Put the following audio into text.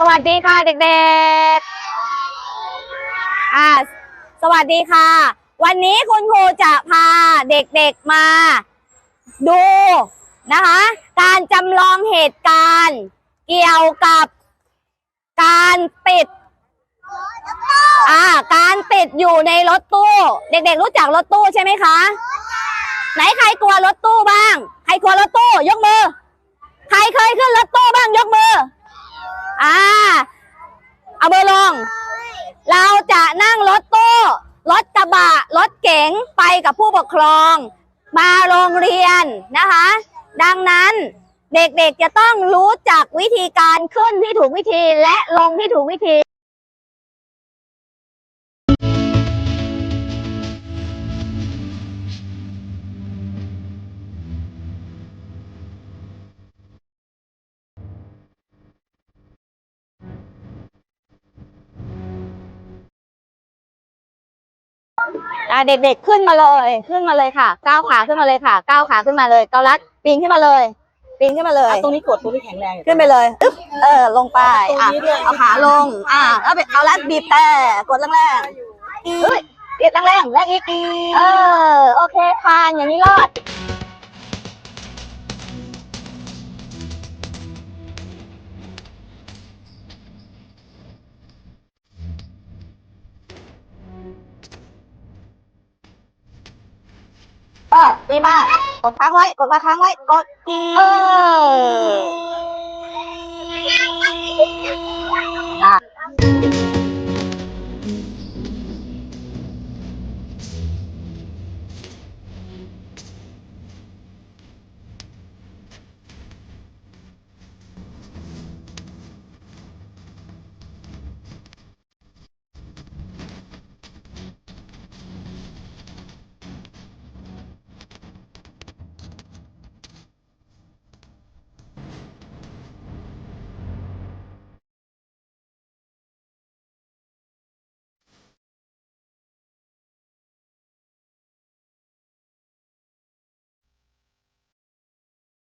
สวัสดีค่ะเด็กๆอ่าสวัสดีค่ะ วันนี้คุณครูจะพาเด็กๆมาดูนะคะ การจำลองเหตุการณ์ เกี่ยวกับการติดอ่าการติดอยู่ในรถตู้ เด็กๆรู้จักรถตู้ใช่ไหมคะ ไหนใครกลัวรถตู้บ้าง ใครกลัวรถตู้ยกมือ ใครเคยขึ้นรถตู้บ้างยกมือ อ่า เอาเบอร์ลง เราจะนั่งรถตู้รถกระบะรถเก๋งไปกับผู้ปกครอง มาโรงเรียนนะคะ ดังนั้นเด็กๆจะต้องรู้จักวิธีการขึ้นที่ถูกวิธีและลงที่ถูกวิธี อ่าเด็กๆขึ้นมาเลย ขึ้นมาเลยค่ะก้าวขาขึ้นมาเลยค่ะก้าวขาขึ้นมาเลยเกาลัดปีนขึ้นมาเลยปีนขึ้นมาเลยตรงนี้กดตรงนี้แข็งแรงอยู่ขึ้นไปเลยอึ๊บเออ ลงไปอะตรงนี้ด้วยเอาขาลง อะแล้วไปเอาลัดบีบแต่กดแรงๆเฮ้ยบีบแรงๆแรงอีกเออ โอเคผ่านอย่างนี้รอด ออดีมากกดค้างไว้กดมาค้างไว้กดเอออะ